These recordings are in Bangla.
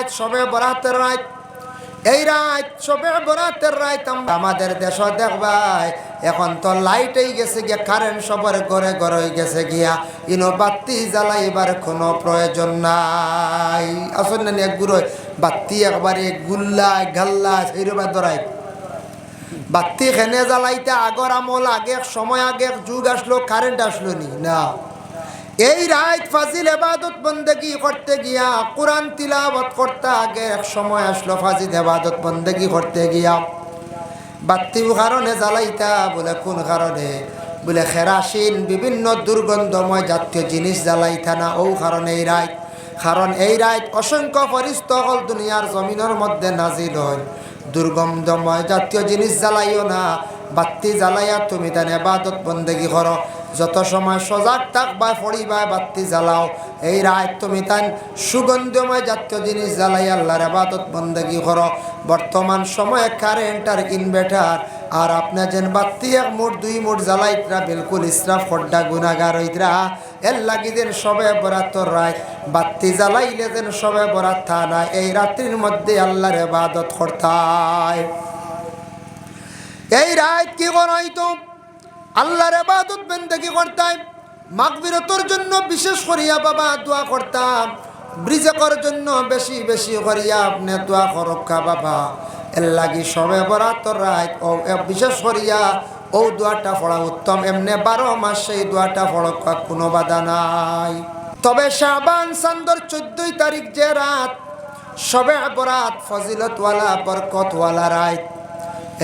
রাত, সবে বরাতের রাত। এই রাত, সবে বরাতের রাত আমরা আমাদের দেশ দেখবাই এখন তো লাইটেই গেছে গিয়া কারেন্ট সবার ঘরে ঘরে গেছে গিয়া। ইনো বাতি জ্বালাইবার কোনো প্রয়োজন নাই। আসল না এক গুঁড়ো বাতি একবারে গুল্লা গাল্লা সেইরবা ধরাই। বাতি খেনে জ্বালাইতে আগর আমল আগে সময় আগে যুগ আসলো কারেন্ট আসলো নি। না। এই রাত ফাজিল এবাদত বন্দেগি করতে গিয়া, কোরআন তিলাবত করতে আগে এক সময় আসলো ফাজিল এবাদত বন্দেগি করতে গিয়া। বাত্তি কারণে জ্বালাইতা বলে, কোন কারণে? বলে, খেরাসিন বিভিন্ন দুর্গন্ধময় জাতীয় জিনিস জ্বালাইতা না, ও কারণে এই রাত কারণ এই রাত অসংখ্য পরিস্থ হল দুনিয়ার জমিনের মধ্যে নাজিল হয়। দুর্গন্ধময় জাতীয় জিনিস জ্বালাইও না। বাত্তি জ্বালাইয়া তুমি তার এবাদত বন্দেগি করো। যত সময় সজাগ থাকবা, পড়িবা বাত্তি জ্বালাও। এই রাত তুমি তান সুগন্ধময় জাতীয় জিনিস জ্বালাই আল্লাহর আবাদত, বন্দেগি করো। বর্তমান সময়ে কারেন্ট আর ইনভার্টার আর আপনি যেন বাত্তি এক মুঠ, দুই মুঠ জ্বালাইতরা বিলকুল ইসরাফ খড্ডা গুনাগার হইতরা। এর লাগি যেন সবে বরাতর রায়। বাত্তি জ্বালাইলে যেন সবে বরাত থা না এই রাত্রির মধ্যে আল্লাহর আবাদত করতায় এই রাত কি করাইতো আল্লাহর আবাদত বেন্দেগি করতাম মাগবিরতর জন্য বিশেষ করিয়া বাবা দোয়া করতাম ব্রিজেকর জন্য বেশি বেশি করিয়া আপনি দোয়া করক্ষা বাবা। এর লাগি সবে বরাতর রাত, ও বিশেষ করিয়া ও দোয়াটা পড়া উত্তম, এমনি বারো মাস সেই দোয়াটা পড়ক্ষা কোনো বাধা নাই। তবে শাবান সান্দর চোদ্দই তারিখ যে রাত, সবে বরাত ফজিলতওয়ালা, বরকতওয়ালা রাত,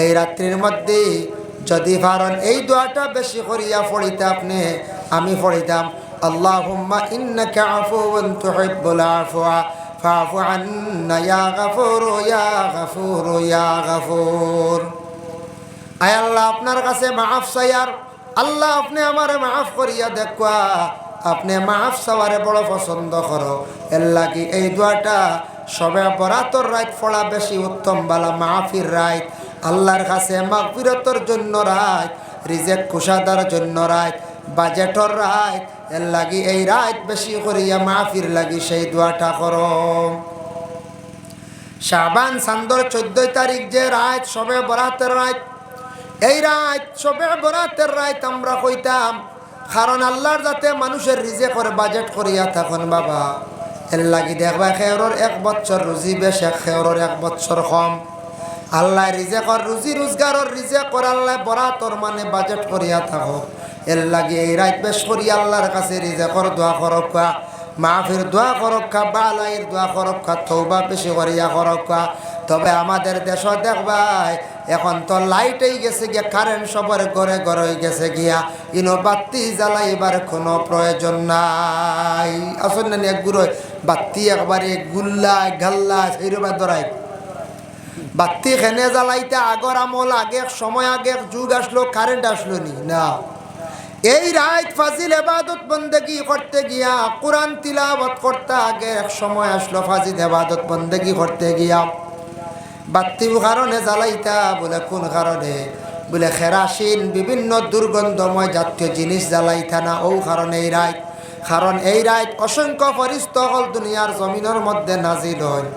এই রাত্রির মধ্যে যদি পারেন এই দোয়াটা বেশি করিয়া পড়িতে আপনি, আমি আয় আল্লাহ, আপনার কাছে আল্লাহ আপনি আমার মাফ করিয়া দেখুয়া আপনি মাফ চাওয়ারে বড় পছন্দ করো। এর লাগি এই দোয়াটা সবে বরাতর রাত ফলা বেশি উত্তম বালা মাহফির রাত আল্লাহর কাছে মাগফিরতর জন্য রাত রিজেক কুষাদার জন্য রাত বাজেটর রাত এর লাগি এই রাত বেশি করিয়া মাহফির লাগি সেই দোয়াটা করো। শাবান সান্দর চোদ্দই তারিখ যে রাত সবে বরাতের রাত এই রাত সবে বরাতের রাত আমরা কইতাম, কারণ আল্লাহর যাতে মানুষের রিজে করে বাজেট করিয়া থাকুন বাবা। এর লাগি দেখবা খেয়রর এক বছর রুজি বেশে, খেয়রর এক বছর কম। আল্লাহ রিজে কর রুজি রোজগারর রিজে কর আল্লাহ বরাতর মানে বাজেট করিয়া থাকো। এর লাগি এই রাত বেশ করি আল্লাহর কাছে রিজে কর দোয়া করকা মাহফির দোয়া করক্কা বালাইয়ের দোয়া করক্কা থৌবা বেশি করিয়া করক্কা তবে আমাদের দেশ দেখবাই এখন তো লাইটেই গেছে গিয়া কারেন্ট সবার ঘরে ঘরে গেছে গিয়া, ইনো বাতি জ্বালাইবার কোনো প্রয়োজন নাই। আসল এক গুঁড়ো বাতি একবারে গুল্লা গাল্লা সেইরবা ধরাই বাতি খেনে জ্বালাইতে আগর আমল আগে সময় আগে যুগ আসলো কারেন্ট আসলো নি? না। এই রাত ফাজিল এবাদত বন্দেগি করতে গিয়া, কোরআন তিলাবত করতে আগে এক সময় আসলো ফাজিল এবাদত বন্দেগি করতে গিয়া। বাত্তি কারণে জ্বালাইতা বলে, কোন কারণে? বলে, খেরাসিন, বিভিন্ন দুর্গন্ধময় জাতীয় জিনিস জ্বালাইতা না, ও কারণে এই রাত কারণ এই রাত অসংখ্য পরিস্থ হল দুনিয়ার জমিনের মধ্যে নাজিল হয়।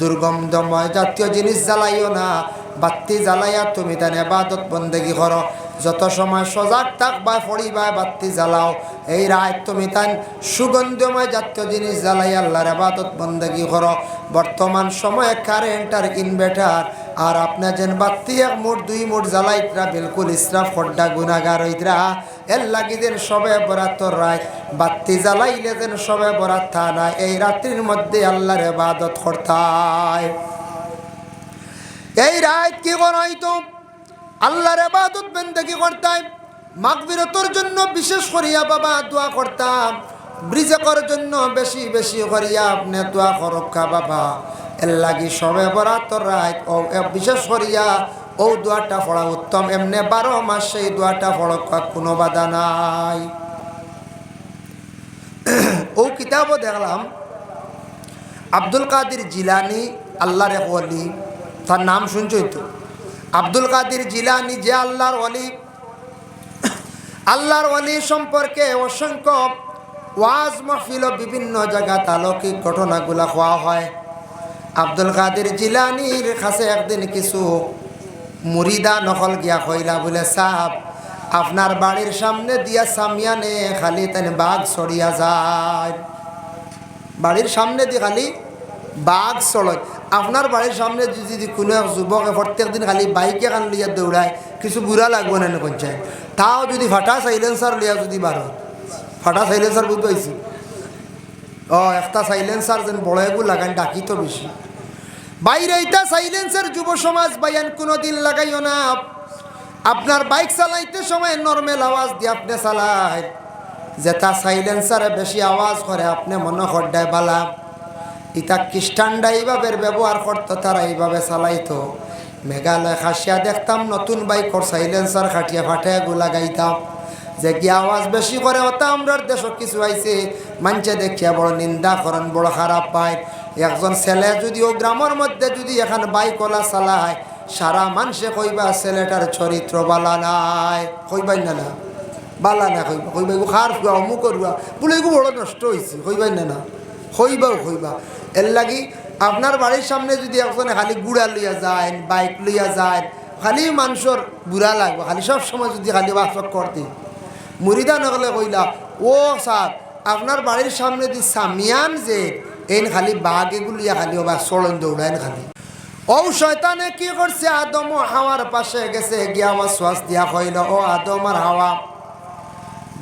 দুর্গন্ধময় জাতীয় জিনিস জ্বালাইও না। বাত্তি জ্বালাইয়া তুমি তার এবাদত বন্দেগি করো। যত সময় সজাগ থাকবা, পড়িবা বাত্তি জ্বালাও। এই রাত তুমি তান সুগন্ধময় জাতীয় জিনিস জ্বালাই আল্লাহর আবাদত বন্দেগি করো। বর্তমান সময়ে কারেন্ট আর ইনভার্টার আর আপনি যেন বাত্তি এক মুঠ দুই মুঠ জ্বালাইতরা বিলকুল ইসরাফ, খড্ডা গুনাগার হইতরা। এর লাগি যেন সবে বরাতর রায়, বাত্তি জ্বালাইলে যেন সবে বরাত থা না এই রাত্রির মধ্যে আল্লাহর আবাদত করতায়। এই রাত কি করাইতো আল্লাহর আবাদত বেন্দেগি করতাম? মাগবিরতর জন্য বিশেষ করিয়া বাবা দোয়া করতাম। ব্রিজেকর জন্য বেশি বেশি করিয়া আপনি দোয়া করক্ষা বাবা। এর লাগি সবে বরাতর রাত। ও বিশেষ করিয়া ও দোয়াটা পড়া উত্তম। এমনে বারো মাস সেই দোয়াটা পড়ক্ষা কোনো বাধা নাই। ও কিতাবও দেখলাম, আব্দুল কাদির জিলানি, আল্লাহর এক অলি তার নাম শুনছই তো? আব্দুল কাদির জিলানি যে আল্লাহর অলি আল্লাহর অলি সম্পর্কে অসংখ্য ওয়াজ মাহফিল বিভিন্ন জায়গা তালৌকিক ঘটনাগুলা হওয়া হয়। আব্দুল কাদের জিলানির কাছে একদিন কিছু মুরিদা নকল গিয়া কইলা বলে সাপ আপনার বাড়ির সামনে দিয়া সামিয়ানে খালি তেন বাঘ সরিয়া যায়। বাড়ির সামনে দিয়ে খালি বাঘ চলয় আপনার বাড়ির সামনে যদি কোনো এক যুবকে প্রত্যেক দিন খালি বাইকে কান লিয়া দৌড়ায় কিছু বুড়া লাগবে না পঞ্চায়েত তাও যদি ফাটা সাইলেন্সার লিয়া যদি বারো ফাটা সাইলেন্সার বুঝতে পাইছি? ও একটা সাইলেন্সার যেন বড় এগুলো লাগান ডাকি তো বেশি বাইরে এটা সাইলেন্সার যুব সমাজ বাইয়ান কোনো দিন লাগাইও না। আপনার বাইক চালাইতে সময় নর্মেল আওয়াজ দিয়ে আপনি চালায়। যেটা সাইলেন্সারে বেশি আওয়াজ করে, আপনি মনে হড্ডায় বালা। ইতা খ্রিস্টানরা এইভাবে ব্যবহার করতো, তারা এইভাবে চালাইতো। মেঘালয় খাসিয়া দেখতাম, নতুন বাইকর সাইলেন্সার খাটিয়া ফাটিয়া গুলা গাইতাম যে কি আওয়াজ বেশি করে ওটা আমরার দেশ কিছু আইছে। মানছে দেখিয়া বড় নিন্দা করেন বড় খারাপ পায়। একজন ছেলে যদিও গ্রামের মধ্যে যদি এখন বাইকলা চালায়, সারা মানুষে কইবা ছেলেটার চরিত্র বালা নাই। কইবাই না না, বালা না কইবা কইবা এগু খার ফুয়া, অমুক করবা বলে এগু বড় নষ্ট হয়েছে কইবাই না না হইবাও হইবা এর লাগি আপনার বাড়ির সামনে যদি একজনে খালি গুড়া লইয়া যায়, বাইক লইয়া যায়, খালি মানুষের বুড়া লাগবে, খালি সব সময় যদি খালি বাসক করতে। মুরিদা নগলে কইলা, ও স্যার, আপনার বাড়ির সামনে যদি সামিয়ান যে এন খালি বাঘ এগুলিয়া খালি বা চলন দৌড়ায় খালি। ও শয়তানে কি করছে আদম ও হাওয়ার পাশে গেছে গিয়া আমার শ্বাস দিয়া কইল ও আদম আর হাওয়া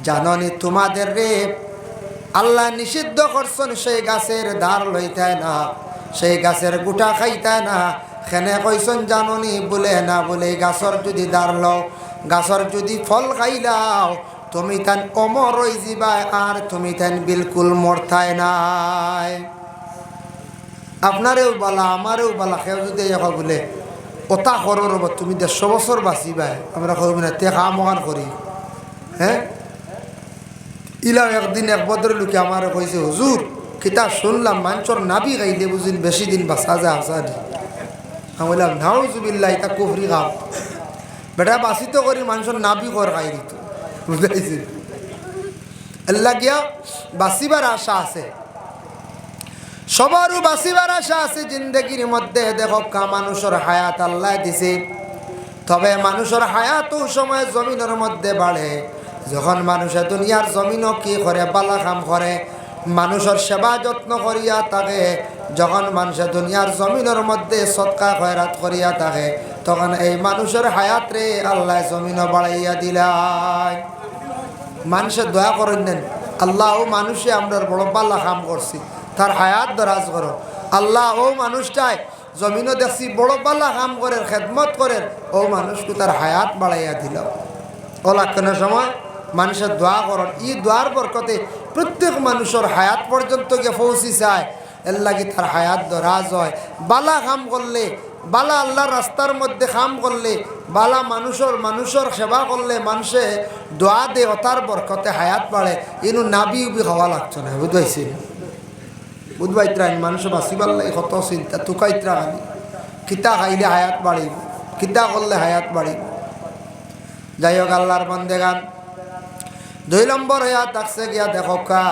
জাননি তোমাদের রে, আল্লাহ নিষিদ্ধ করছেন, সেই গাছের ধার লইতে না, সেই গাছের গুটা খাইতে না। খেনে কইসন জাননি, বলে না, বলে গাছর যদি দাঁড় লও গাছর যদি ফল খাইলাও তুমি তান অমর রই যাবাই, আর তুমি তান বিলকুল মরতাই নাই। আপনারেও বালা, আমারেও বালা কেউ যদি এখন বলে, ওটা করো রব তুমি দেড়শো বছর বাঁচিবাই, আমরা করব না তে কাম ওখান করি হ্যাঁ ইলাম একদিন এক বদর লোকে আমার কইছে হুজুর কিতা শুনলাম মাঞ্চর নাবি গাইলে বুঝিন বেশি দিন বাঁচা যায় আসাদি আমি বললাম নাও জুবিল্লা এটা কুফরি খাও বেটা বাসিত করি মানুষের নাবি কর খাই দিত বুঝাইছি আল্লাহ গিয়া বাঁচিবার আশা আছে। সবারও বাঁচিবার আশা আছে, জিন্দগির মধ্যে দেখো কা মানুষের হায়াত আল্লাহ দিছে। তবে মানুষের হায়াতও সময় জমিনের মধ্যে বাড়ে। যখন মানুষে দুনিয়ার জমিনও কি করে বালা কাম করে, মানুষের সেবা যত্ন করিয়া থাকে, যখন মানুষে দুনিয়ার জমিনের মধ্যে সৎকা খয়রাত করিয়া থাকে, তখন এই মানুষের হায়াত রে আল্লাহ জমিনও বাড়াইয়া দিলাই। মানুষের দয়া করেন আল্লাহ মানুষে আমরা বড় পাল্লা কাম করছি। তার হায়াত দরাজ করো। আল্লাহ ও মানুষটাই জমিনও দেখছি বড় পাল্লা কাম করে খেদমত করে ও মানুষকে তার হায়াত বাড়াইয়া দিল। ওলাক্ষণের সময় মানুষের দোয়া করন। ই দোয়ার বরকতে প্রত্যেক মানুষের হায়াত পর্যন্ত গিয়ে পৌঁছি চায় এর লাগি তার হায়াত দরাজ হয়। বালা কাম করলে, বালা আল্লাহর রাস্তার মধ্যে কাম করলে, বালা মানুষের মানুষের সেবা করলে মানুষে দোয়া দে অতার বরকতে হায়াত বাড়ে। ইনু নাবি উবি হওয়া লাগছে না বুঝবাইছি বুধবাইত্রা মানুষ বাঁচিবার লাগে কত চিন্তা তুকাইত্রা খালি কিতা খাইলে হায়াত বাড়িব? কিতা করলে হায়াত বাড়িব? যাই হোক আল্লাহর বন্দেগান দুই নম্বর হইয়া থাকছে গিয়া দেখো কা।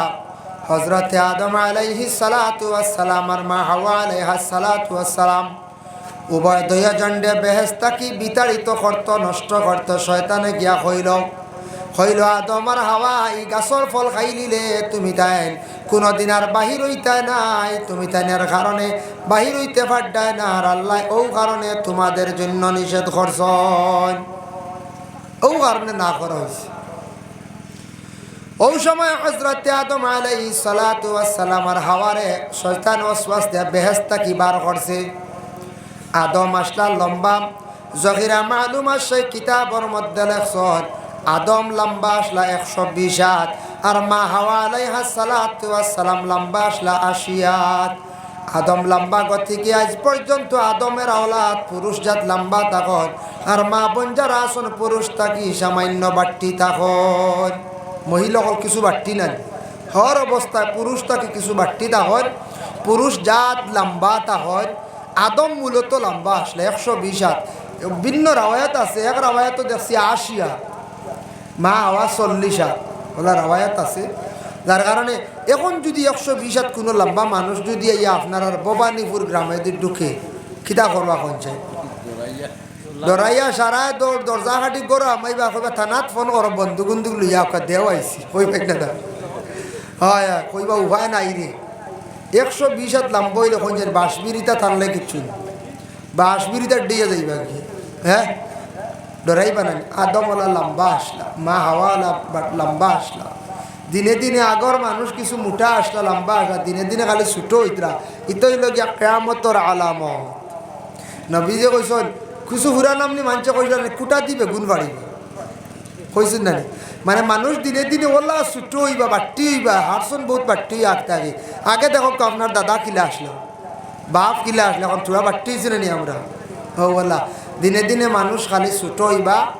আদম আলাইহি সালাতু আসসালাম আর মা হাওয়া আলাইহা সালাতু আসসালাম উভয় দয়া জন্ডে বেহেস্তা কি বিতাড়িত করত, নষ্ট করত, শয়তানে গিয়া হইল। হইল আদম আর হাওয়া, এই গাছর ফল খাই খাইলিলে, তুমি তাই কোনোদিন আর বাহির হইতে নাই। তুমি তাইনের কারণে বাহির হইতে পারডায় না আর আল্লাহ ও কারণে তোমাদের জন্য নিষেধ করছ ও কারণে না করা হয়েছে। ওই সময় হজরত আদম আলাই সালাতু আসসালাম আর হাওয়ারে শয়তান ওয়াসওয়াস দিয়া বেহেস্তা কি বার করছে? আদম আসলা লম্বা, জহিরা মালুম আসে কিতাবর মধ্যে লেখছন, আদম লম্বা আসলা একশো বিশ হাত। আর মা হাওয়া আলাইহা আসসালাম লম্বা আসলা আশিয়াত আদম লম্বা গতিকে আজ পর্যন্ত আদমের আওলাদ, পুরুষ জাত লম্বা তখন। আর মা বঞ্জার আসন পুরুষ তাকি সামান্য বাট্টি তখন। মহিলাসকল কিছু বাট্টি নাই। হর অবস্থায় পুরুষ তাকে কিছু বাট্টি তাহর পুরুষ জাত লম্বা তাহর আদম মূলত লম্বা আসলে, একশো বিশ হাত। ভিন্ন রাওয়ায়াত আছে, এক রাওয়ায়াত দেখছি আশি হাত মা আওয়াজ চল্লিশ হাত। ওলা রাওয়ায়াত আছে। যার কারণে এখন যদি একশো বিশ হাত কোনো লম্বা মানুষ যদি এই আপনার ভবানীপুর গ্রামে যদি ঢুকে, খিদা করবা কনছে দরাইয়া সারায় দৌড়, দরজা কাটি করো আমি বা থানাত ফোন করো বন্ধু বন্ধুক লইয়া ওকে দেও আইসি কইবা না? হয় কইবা উভয় নাই রে। একশো বিশ হাত লম্বা হইলে কনছে বাঁশবিরিতা থানলে কিচ্ছু বাঁশবিরিতা দিয়ে যাইবা কি? হ্যাঁ? ডরাইবা না আদমওয়ালা লম্বা আসলা, মা হাওয়ালা লম্বা আসলা। দিনে দিনে আগর মানুষ কিছু মুঠা আসলা, লম্বা আসলা। দিনে দিনে খালি ছুটো হইতরা ইতই লগিয়া কেয়ামতর আলামত। নবীজে কইসন কিছু হুরা নামনি মানুষে কইসন কুটা দিবে গুণ বাড়িবে কইছেন না মানে মানুষ দিনে দিনে ওলা ছুটো হইবা বাট্টি হইবা হারসন বহুত বাট্টি আঁকতে আগে আগে দেখো আপনার দাদা কিলা আসলো। বাপ কিলা আসলে, এখন তোরা বাট্টি হয়েছে নি আমরা। ও ওলা। দিনে দিনে মানুষ খালি ছুটো হইবা,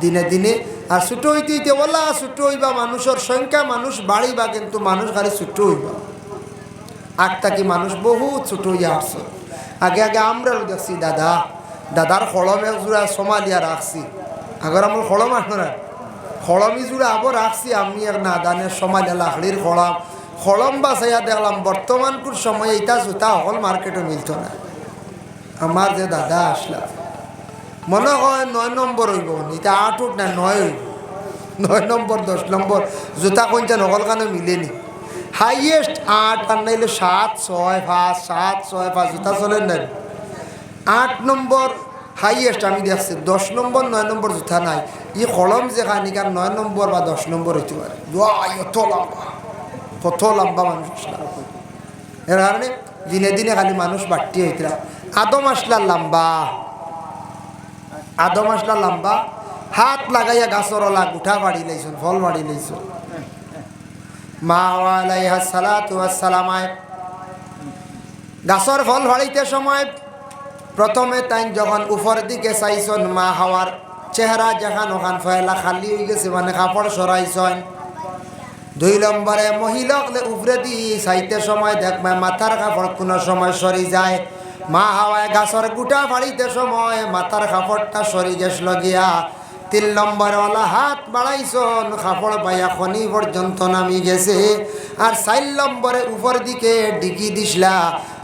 দিনে দিনে। আর ছুটো হইতে হইতে ওলা ছুটো হইবা, মানুষের সংখ্যা মানুষ বাড়িবা, কিন্তু মানুষ খালি ছুটো হইবা। আগটা কি মানুষ বহুত ছোট হইয়া আসছে। আগে আগে আমরা দেখছি দাদা। দাদার খড়ম এক জোড়া সোমালিয়া রাখছি। আগর আমার খড়ম না। খড়মি জোড়া আবার রাখছি, আমি এক না দানের সোমালিয়া লাকড়ির খড়ম খড়ম বাসাইয়া দেখলাম বর্তমানকুর সময় এইটা জুতা সকল মার্কেটে মিলত না। আমার যে দাদা আসলা। মনে হয় নয় নম্বর হইব। এটা আট উঠ না নয় হইব। নয় নম্বর, দশ নম্বর, জোতা কোনটা নকল কানে মিলেনি হাইয়েস্ট আট আর নাইলে সাত, ছয়, পাঁচ, সাত, ছয়, পাঁচ, জুতা চলে নাই। আট নম্বর হাইয়েস্ট আমি দেখছি দশ নম্বর নয় নম্বর জুতা নাই। ই কলম যে খানিকার নয় নম্বর বা দশ নম্বর হইতে পারে লম্বা। কত লম্বা মানুষ এর কারণে দিনে দিনে খালি মানুষ বাড়তি হইতরা আদম আসলা লম্বা। আদম আসলা লম্বা, হাত লাগাইয়া গাছর ওলা গুঠা বাড়ি লাইছুন ফল বাড়ি লাইছুন মা আলাইহা সালাতু আসসালামায় গাছর ফল ভাড়িতে সময় প্রথমে তাই যখন উপর দিকে চাইছন, মা হাওয়ার চেহারা যেখান ওখান ফয়লা খালি হয়ে গেছে মানে কাপড় সরাইছন দুই নম্বরে মহিলাকলে উপরে দি চাইতে সময় দেখবে মাথার কাপড় কোনো সময় সরি যায়। মা হাওয়ায় গাছর গুটা ফাড়িতে সময়, মাথার কাপড়টা সরি গেছিল গিয়া তিন নম্বরে ওলা হাত বাড়াইছন কাপড় পাইয়া খনি পর্যন্ত নামি গেছে। আর চার নম্বরে উপর দিকে ডিগি দিসলা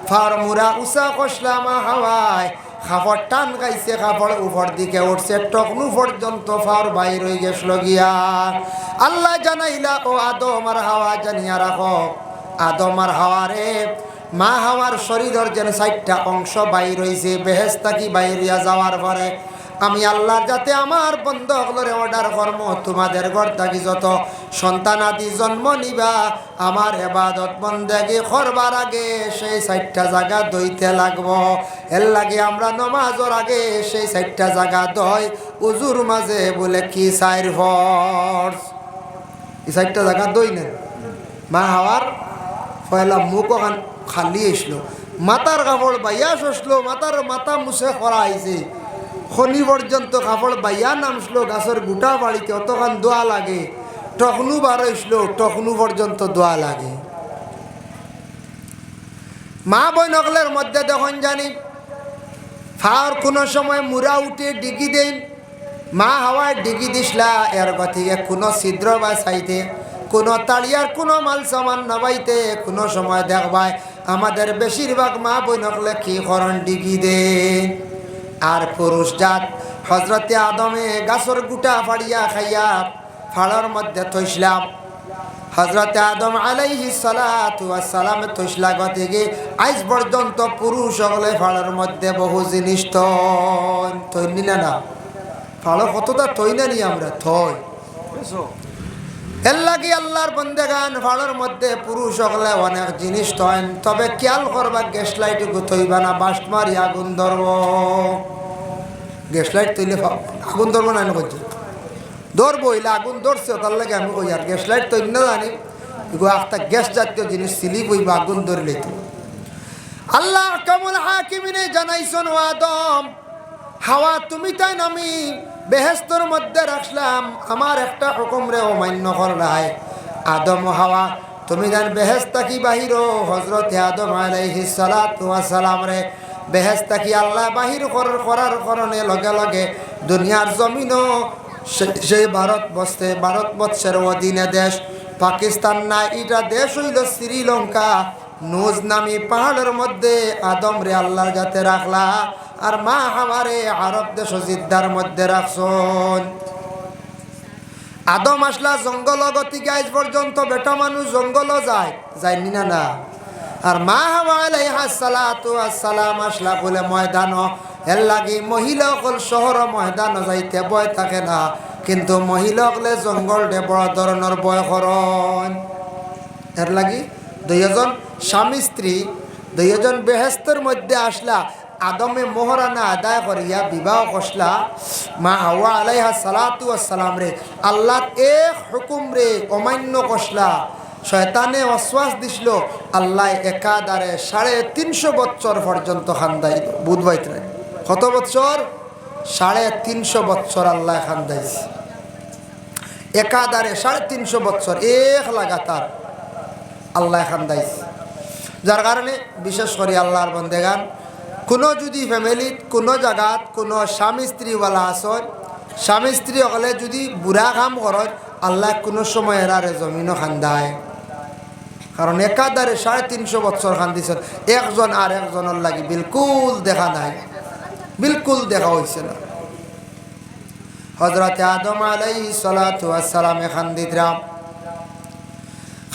ফার মুরা উষা কষলা মা হাওয়ায়। কাপড় টান গাইছে কাপড় উপর দিকে উঠছে, টকনু পর্যন্ত ফার বাইর হয়ে গেছিল গিয়া আল্লাহ জানাইলা, ও আদম আর হাওয়া জানিয়া রাখো। আদম আর হাওয়ারে মা হাওয়ার শরীরের যেন চারটা অংশ বাইর হয়েছে বেহেস্তা কি বাইরিয়া যাওয়ার পরে? আমি আল্লাহর যাতে আমার বন্ধ হলরে অর্ডার কর্ম, তোমাদের ঘর থাকি যত সন্তান আদি জন্ম নিবা, আমার এবাদত বন্দেগি করবার আগে সেই চারটা জায়গা দইতে লাগব। এর লাগে আমরা নমাজর আগে সেই চারটা জায়গা দই উজুর মাঝে বলে কি চাইর ফর্স এই চারটা জায়গা দই নেন। মা হাওয়ার পয়লা মুখ ওখান খালি আসলো মাথার কাপড় বাইয়া শসলো মাথার মাথা মুছে করা আইছে শনি পর্যন্ত কাপড় বাইয়া নামছিল গাছের গোটা বাড়িতে অতখান দোয়া লাগে। টকনু বার হইছিল টকনু পর্যন্ত দোয়া লাগে। মা বৈনকলের মধ্যে দেখুন জানি ফাওয়ার কোনো সময় মুরা উঠে ডিগি দেন মা হাওয়ায় ডিগি দিসলা এর গতিকে কোনো ছিদ্র বা চাইতে। কোনো তাড়িয়ার কোনো মাল সামান নবাইতে কোনো সময় দেখবাই আমাদের বেশিরভাগ মা বৈনকলে কি করণ ডিগি দে। আর পুরুষ জাত হজরতে আদমে গাছর গুটা ফাড়িয়া খাইয়া ফাড়ার মধ্যে থইসলাম। হজরতে আদম আলাইহি সালামে তৈসলা গতিকে আজ পর্যন্ত পুরুষ হলে ফাড়ার মধ্যে বহু জিনিস তৈরি না না। ফাড়ো কতটা থই না নি আমরা? থই। এর লাগি আল্লাহর বন্দেগান ফাড়োর মধ্যে পুরুষ হলে অনেক জিনিস তৈন তবে খেয়াল করবা গ্যাস লাইট থইবা না মারি আগুন ধরব। গ্যাস লাইট তৈলে আগুন ধরবো না করছে ধরবো এলে আগুন ধরছে, তার লাগে আমি কই, আর গ্যাস লাইট তৈরি না জানি একটা গ্যাস জাতীয় জিনিস সিলিপ হইবা, আগুন ধরলে তো। আল্লাহ কেমন হাকিমিনে জানাইছন ও আদম, হাওয়া তুমি তাই আমি বেহেস্তর মধ্যে রাখলাম, আমার একটা হুকুম রে অমান্য করলাই আদম হাওয়া, তুমি জান বেহেস্তা কি বাহির? হজরত আদম সালাম রে বেহেস্তা কি আল্লাহ বাহির করার কারণে লগে লগে দুনিয়ার জমিনও সেই ভারত বসতে ভারতবর্ষের অধীনে দেশ, পাকিস্তান না এটা দেশ হইল শ্রীলঙ্কা। নুজ নামি পাহাড়ের মধ্যে আদম রে আল্লাহর যাতে রাখলা। আর মা হামারে আরব দেশ জিদ্দার মধ্যে রাখছন। আদম আসলা, জঙ্গল গতি গাইজ পর্যন্ত? বেটা মানুষ জঙ্গল যায় যায়নি না না। আর মা আসসালাম আসলা বলে ময়দান, এর লাগি মহিলা অকল শহর ময়দান যাইতে বয় থাকে না। কিন্তু মহিলা অকলে জঙ্গল দে বড় ধরনের বয় করন এর লাগি দুইজন স্বামী স্ত্রী দুইজন বেহেস্তের মধ্যে আসলা আদমে মোহরানা আদায় করিয়া বিবাহ কষলা মা হাওয়া আলাইহা সালাতু আসসালাম রে। আল্লাহর এক হুকুম রে, অমান্য কষলা শয়তানে অশ্বাস দিছিল, আল্লাহ একাদারে সাড়ে তিনশো বছর পর্যন্ত খান্দাই বুধবাইত কত বছর সাড়ে তিনশো বছর আল্লাহ খান্দাইছে একাদারে সাড়ে তিনশো বছর এক লাগাতার আল্লাহ খান্দাইছে যার কারণে বিশেষ করে আল্লাহর বন্দেগান কোনো যদি ফ্যামিলিত কোনো জায়গাত কোনো স্বামী স্ত্রীওয়ালা আসন স্বামী স্ত্রী হলে যদি বুড়া কাম করত আল্লাহ কোনো সময় এরারে জমিনও খান্দায়। কারণ একাধারে সাড়ে তিনশো বছর খান্দিছেন একজন আর একজনের লাগি বিলকুল দেখা নাই। বিলকুল দেখা হয়েছে না। হজরত আদম আলাই সালাতামে খান্দিত রাম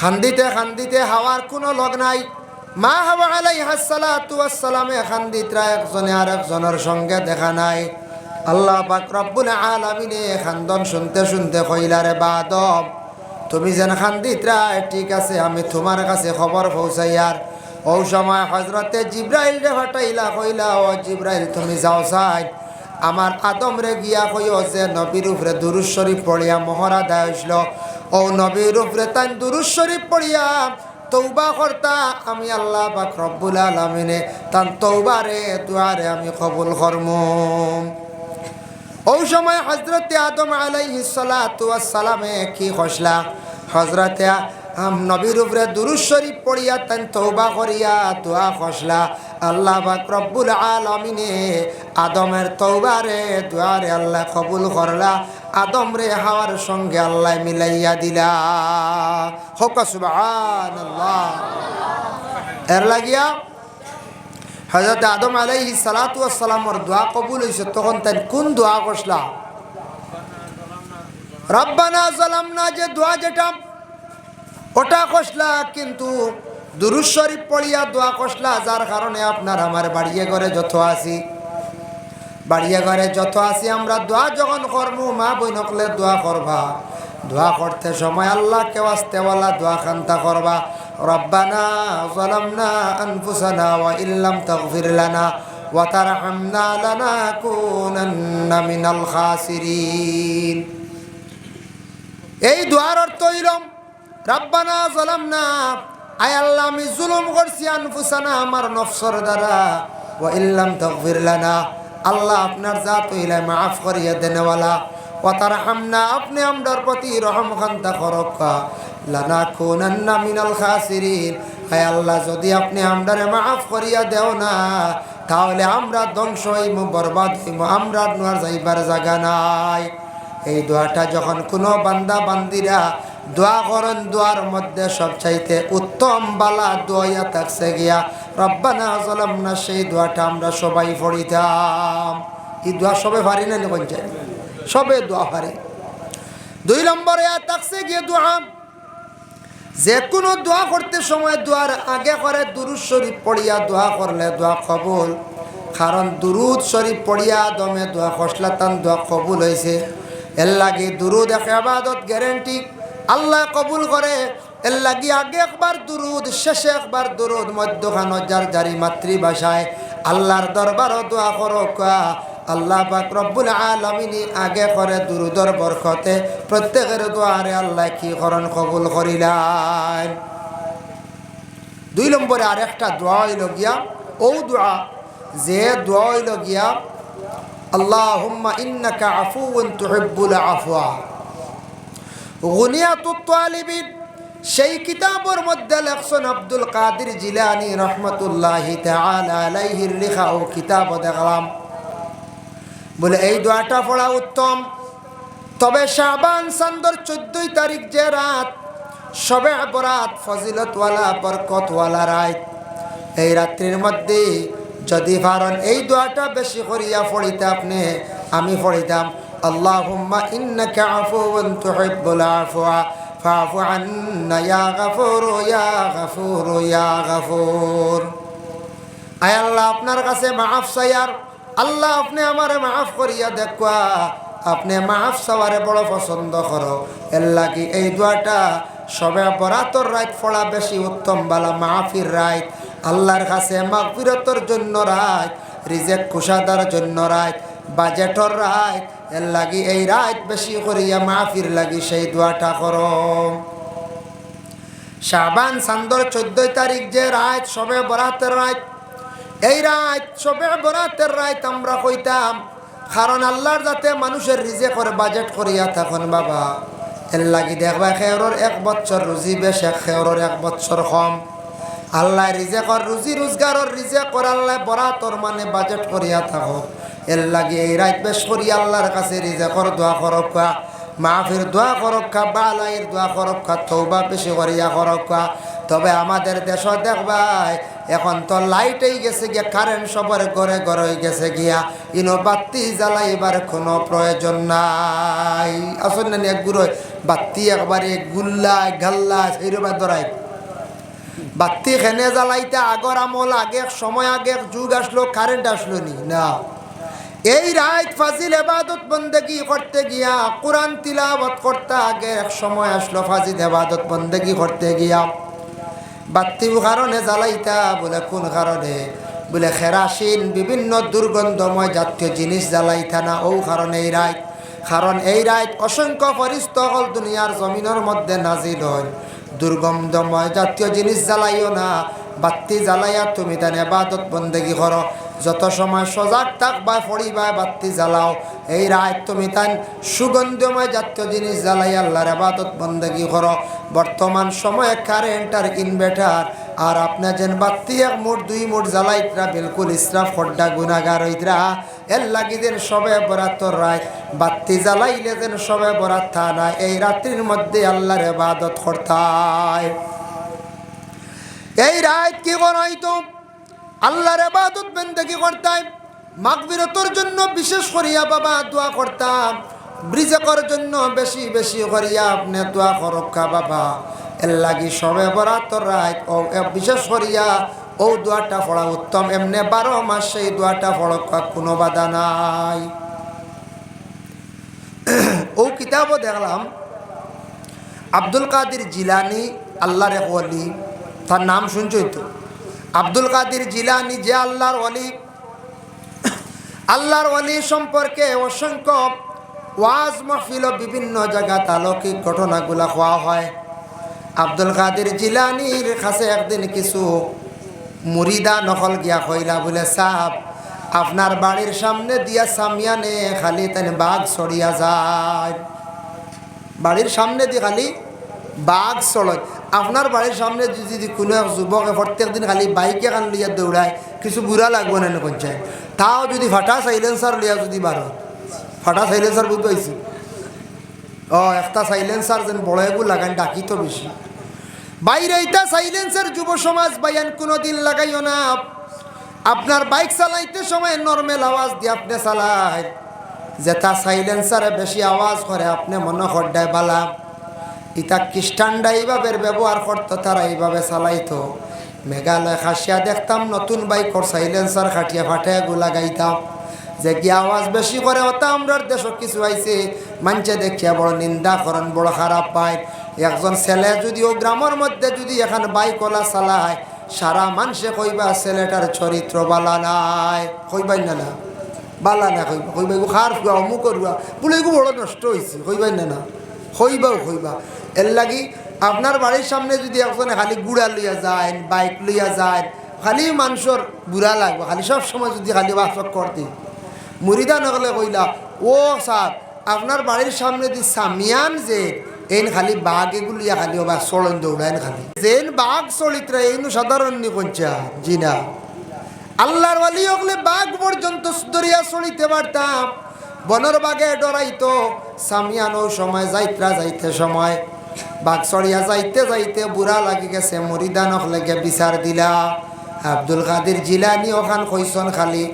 খান্দিতে খান্দিতে হাওয়ার কোনো লগ নাই। মা হাওয়া আলাই হাসালাতামে খান্দিতরা একজনে আর একজনের সঙ্গে দেখা নাই। আল্লাহ পাক রব্বুল আলামিনে খান্দন শুনতে শুনতে কইলারে বাদম তুমি যেন খান্দিতরা ঠিক আছে, আমি তোমার কাছে খবর পৌঁছাইয়ার ও সময় হজরতে জিব্রাইল রে হটাইলা কইলা, ও জিব্রাইল, তুমি যাও সাই আমার আদম রে গিয়া কইও যে, নবীর উপরে দুরুজ শরীফ পড়িয়া মহড়া দেয় ও নবীর উপরে তাই দুরুজ শরীফ পড়িয়া তৌবা কর্তা, আমি আল্লাহ পাক রব্বুল আলমিনে তান তৌবা তৌবারে দুয়ারে আমি কবুল করমু। ওই সময় হজরতে আদম আলাইহি সালামে কি খসলা? হজরতে নবীর উপরে দুরুজ শরীফ পড়িয়া তেন তৌবা করিয়া দোয়া খসলা। আল্লাহ পাক রব্বুল আলমিনে আদমের তৌবারে দুয়ারে আল্লাহ কবুল করলা। আদম রে হাওয়ার সঙ্গে আল্লাহ মিলাইয়া দিলা। হোক এর লাগিয়া হজরত আদম আলাইহি সালাতু আসসালামর দোয়া কবুল হয়েছে তখন তাই কোন দোয়া করসলা রব্বানা জালামনা, যে দোয়া যেটা, ওটা কষলা কিন্তু দুরুজ শরীফ পড়িয়া দোয়া কষলা যার কারণে আপনার আমার বাড়িয়ে ঘরে যত আছি। বাড়িয়ে ঘরে যত আছি আমরা দোয়া যখন করব মা বই নকলে দোয়া করবা। দোয়া করতে সময় আল্লাহ কেউ আসতেওয়ালা দোয়া খান্তা করবা। এই আল্লাহ আমি জুলুম আমার নফসর দ্বারা। ও ইল্লাম তগফির লানা আল্লাহ আপনার জাত হইলে মাফ করিয়া দেনেওয়ালা। ও তার হামনা আপনি আমরার প্রতি রহম খান্তা কুনান্না মিনাল খাসিরিন। হায় আল্লাহ, যদি আপনি আমরারে মাফ করিয়া দেও না, তাহলে আমরা ধ্বংস হইম, বরবাদ হইম, আমরা নোয়ার যাইবার জায়গা নাই। এই দোয়াটা যখন কোনো বান্দা, বান্দিরা দোয়া করেন, দোয়ার মধ্যে সবচাইতে উত্তম বালা দোয়া থাকছে গিয়া, রব্বানা জলাম না সেই দোয়াটা আমরা সবাই পড়িতাম। এই দোয়া সবে পারি না কোন সবে দোয়া পারি। দুই নম্বরে থাকছে গিয়ে, দোয়া যে কোনো দোয়া করতে সময় দোয়ার আগে করে দুরুদ শরীফ পড়িয়া দোয়া করলে দোয়া কবুল, কারণ দুরুদ শরীফ পড়িয়া দমে দোয়া খসলা তান দোয়া কবুল হয়েছে এর লাগে দুরুদ এক আবাদত গ্যারেন্টি। আল্লাহ কবুল করে। এর লাগি আগে একবার দুরুদ, শেষে একবার দুরুদ, মধ্যখান যার জারি মাতৃভাষায় আল্লাহর দরবারও দোয়া করো আল্লাহ পাক রব্বুল আলমিনী আগে করে দুরুদর বরকতে প্রত্যেকের দোয়ারে আল্লাহ কি করণ কবুল করিলেন। দুই নম্বরে আর একটা দোয়া হইল গিয়া, ও দোয়া, যে দোয়া হইল গিয়া, আল্লাহুম্মা ইন্নাকা আফুউন তুহিব্বুল আফওয়া। গুনিয়াতুত তালিবিন সেই কিতাবের মধ্যে লেখছেন আব্দুল কাদির জিলানি রহমতুল্লাহি আলাইহির লেখা ও কিতাব দেখলাম। বলে, এই দোয়াটা পড়া উত্তম। তবে শাবান সান্দর চোদ্দই তারিখ যে রাত, সবে বরাত ফজিলতওয়ালা, বরকতওয়ালা রাত। এই রাত্রির মধ্যে যদি পারেন, এই দোয়াটা বেশি করিয়া পড়িতে আপনি, আমি পড়িতাম। আল্লাহুম্মা ইন্নাকা আফুউন তুহিব্বুল আফওয়া ফাফু আন্না ইয়া গাফুর ইয়া গাফুর ইয়া গাফুর আয় আল্লাহ, আপনার কাছে মাফ চাইয়ার। আল্লাহ, আপনি আমারে মাফ করিয়া দেখুয়া। আপনি মাফ চাওয়ারে বড় পছন্দ করো। এর লাগি এই দোয়াটা সবে বরাতর রাত ফড়া বেশি উত্তম বালা মাহফির রাত আল্লাহর কাছে মাগফিরতর জন্য রাত রিজেক কুশাদার জন্য রাত বাজেটর রাত এর লাগি এই রাত বেশি করিয়া মাহফির লাগি সেই দোয়াটা করো। শাবান সান্দর চোদ্দই তারিখ যে রাত, সবে বরাতের রাত। এই রাত, সবে বরাতের রাত আমরা কইতাম, কারণ আল্লাহর যাতে মানুষের রিজে করে বাজেট করিয়া থাকুন বাবা। এর লাগি দেখবা খেয়রর এক বছর রুজি বেশ খেয়রর এক বছর কম। আল্লাহ রিজে কর রুজি রোজগারর রিজে কর আল্লাহ বরাতর মানে বাজেট করিয়া থাকো এর লাগি এই রাত বেশ করিয়া আল্লাহর কাছে রিজে কর দোয়া করকা মাহফির দোয়া করক্কা বালাইয়ের দোয়া করক্কা তৌবা বেশি করিয়া করক্কা তবে আমাদের দেশ দেখবাই এখন তো লাইটেই গেছে গিয়া কারেন্ট সবার ঘরে ঘরে গেছে গিয়া। ইনো বাতি জ্বালাইবার কোনো প্রয়োজন নাই। আসলে না গুড়ো বাতি একবারে গুল্লায় গাল্লা সেইরবা ধরাই বাতি খেনে জ্বালাইতে আগর আমল আগে সময় আগে যুগ আসলো কারেন্ট আসলো নি, না। এই রাত ফাজিল এবাদত বন্দেগি করতে গিয়া, কোরআন তিলাবত করতে আগে এক সময় আসলো ফাজিল এবাদত বন্দেগি করতে গিয়া। বাত্তি কারণে জ্বালাইতা বলে, কোন কারণে? বলে, খেরাসিন, বিভিন্ন দুর্গন্ধময় জাতীয় জিনিস জ্বালাইতা না, ও কারণে এই রাত কারণ এই রাত অসংখ্য পরিস্থ হল দুনিয়ার জমিনের মধ্যে নাজিল হয়। দুর্গন্ধময় জাতীয় জিনিস জ্বালাইও না বাত্তি জ্বালাইয়া তুমি তান এবাদত বন্দেগি করো। যত সময় সজাগ থাকবা ফড়িবা বাত্তি জ্বালাও। এই রাত তুমি তান সুগন্ধময় জাতীয় জিনিস জ্বালাই আল্লাহর আবাদত বন্দেগি করো। বর্তমান সময়ে কারেন্ট আর ইনভার্টার, আর আপনার যেন বাত্তি এক মুঠ, দুই মুঠ জ্বালাইতরা, বিলকুল ইসরাফ খড্ডা গুণাগার হইতরা। এর লাগি যেন সবে বরাতর রায়। বাত্তি জ্বালাইলে যেন সবে বরাত থা না এই রাত্রির মধ্যে আল্লাহর আবাদত করতায় এই রাত কি করাইতো আল্লাহর আবাদত বেন্দেগি করতাম? মাগবিরতর জন্য বিশেষ করিয়া বাবা দোয়া করতাম। ব্রিজেকর জন্য বেশি বেশি করিয়া আপনি দোয়া করক্ষা বাবা। এর লাগি সবে বরাতর রাত ও বিশেষ করিয়া ও দোয়াটা পড়া উত্তম। এমনি বারো মাস সেই দোয়াটা পড়ক্ষা কোনো বাধা নাই। ও কিতাবও দেখলাম। আব্দুল কাদির জিলানি, আল্লাহর ওয়ালি তার নাম শুনছই তো আব্দুল কাদির জিলানি যে আল্লাহর অলি আল্লাহর অলি সম্পর্কে অসংখ্য ওয়াজ মাহফিল বিভিন্ন জায়গা তালৌকিক ঘটনাগুলা হওয়া হয়। আব্দুল কাদির জিলানির কাছে একদিন কিছু মুরিদা নকল গিয়া কইলা, বলে সাপ আপনার বাড়ির সামনে দিয়া সামিয়ানে খালি তেন বাঘ ছড়িয়া যায়। বাড়ির সামনে দিয়ে খালি বাঘ চলয় আপনার বাড়ির সামনে যদি কোনো এক যুবকে প্রত্যেক দিন খালি বাইকে খান লিয়া দৌড়ায় কিছু বুড়া লাগবে না পঞ্চায়েত? তাও যদি ফাটা সাইলেন্সার লিয়া যদি বারো ফাটা সাইলেন্সার বুঝতে পাইছি ও একটা সাইলেন্সার যেন বড় এগুলো লাগান, ডাকি তো বেশি বাইরে এইটা সাইলেন্সার যুব সমাজ বাইয়ান কোনো দিন লাগাইও না। আপনার বাইক চালাইতে সময় নর্মেল আওয়াজ দিয়ে আপনি চালায়। যেটা সাইলেন্সারে বেশি আওয়াজ করে, আপনি মনে হড্ডায় বালা। ইটা খ্রিস্টানরা এইভাবে ব্যবহার করতো, তারা এইভাবে চালাইতো। মেঘালয় খাসিয়া দেখতাম, নতুন বাইকর সাইলেন্সার খাটিয়া ফাটিয়া গুলা গাইতাম। যে কি আওয়াজ বেশি করে ওটা আমরা দেশ কিছু আইছে। মানছে দেখিয়া বড় নিন্দা করেন বড় খারাপ পায়। একজন ছেলে যদিও গ্রামের মধ্যে যদি এখন বাইকলা চালায় সারা মানুষে কইবা ছেলেটার চরিত্র বালা নাই। কইবাই না না, বালা না কইবা কইবা খার ফুয়া অমুক করবা বলে বড় নষ্ট হয়েছে কইবাই না না। হইবাও হইবা। এর লাগি আপনার বাড়ির সামনে যদি একজনে খালি গুড়া লইয়া যায় বাইক লইয়া যায় খালি মানুষের বুড়া লাগবে, খালি সব সময় যদি খালি বাসক করতে। মুরিদা নগলে কইলা, ও স্যার, আপনার বাড়ির সামনে যদি সামিয়ান যে, এন খালি বাঘ এগুলিয়া খালি বা চলন দৌড়ায় খালি। যেন বাঘ চলিত্রা এইনু সাধারণ নি কঞ্চা জি না আল্লাহর ওয়ালি বাঘ পর্যন্ত দরিয়া চলিতে পারতাম। বনের বাগে ডরাইতো। সামিয়ানো সময় যাইত্রা যাইতে সময়। বাঘ চড়িয়া যাইতে যাইতে বুড়া লাগি গেছে, মরিদানক লেগে বিচার দিলা। আব্দুল কাদির জিলানি ওখান কইসন খালি।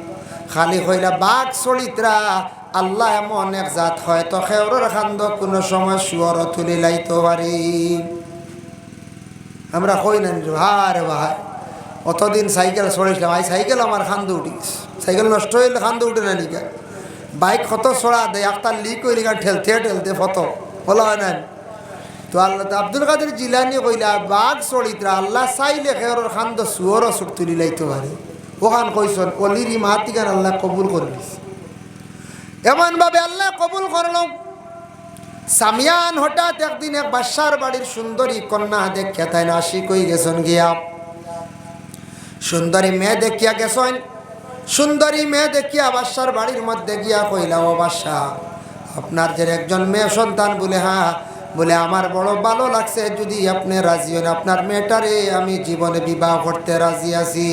খালি কইলা বাঘ চড়িত্রা আল্লাহ এমন এক জাত হয়, তো খেওরের খান্দ কোনো সময় শুয়র তুলি লাইতে পারি আমরা কই না ভারে ভাই, অতদিন সাইকেল চড়েছিলাম আই সাইকেল আমার খান্দ উঠি। সাইকেল নষ্ট হইলে খান্দ উঠে না নিকা বাইক কত ছড়া দেয় একটা লিক হইলে ঠেলতে ঠেলতে ফটো। বলা হয় তো আল্লাহ আব্দুল কাদের জিলানি কইলা, বাঘ চড়িত্রা আল্লাহ চাইলে খেয়র খান্দ সুয়রও সুট তুলি লাইতে পারে ওখান কইসন অলির মাহাতিকান আল্লাহ কবুল করে দিছে এমনভাবে আল্লাহ কবুল করল সামিয়ান হঠাৎ একদিন এক বাসার বাড়ির সুন্দরী কন্যা দেখিয়া তাই নাসি কই গেছেন গিয়া। সুন্দরী মেয়ে দেখিয়া গেছেন। সুন্দরী মেয়ে দেখিয়া বাসার বাড়ির মধ্যে গিয়া কইলা ও বাসা আপনার যে একজন মেয়ে সন্তান বলে হ্যাঁ বলে আমার বড় ভালো লাগছে। যদি আপনি রাজি হন, আপনার মেয়েটারে আমি জীবনে বিবাহ করতে রাজি আছি।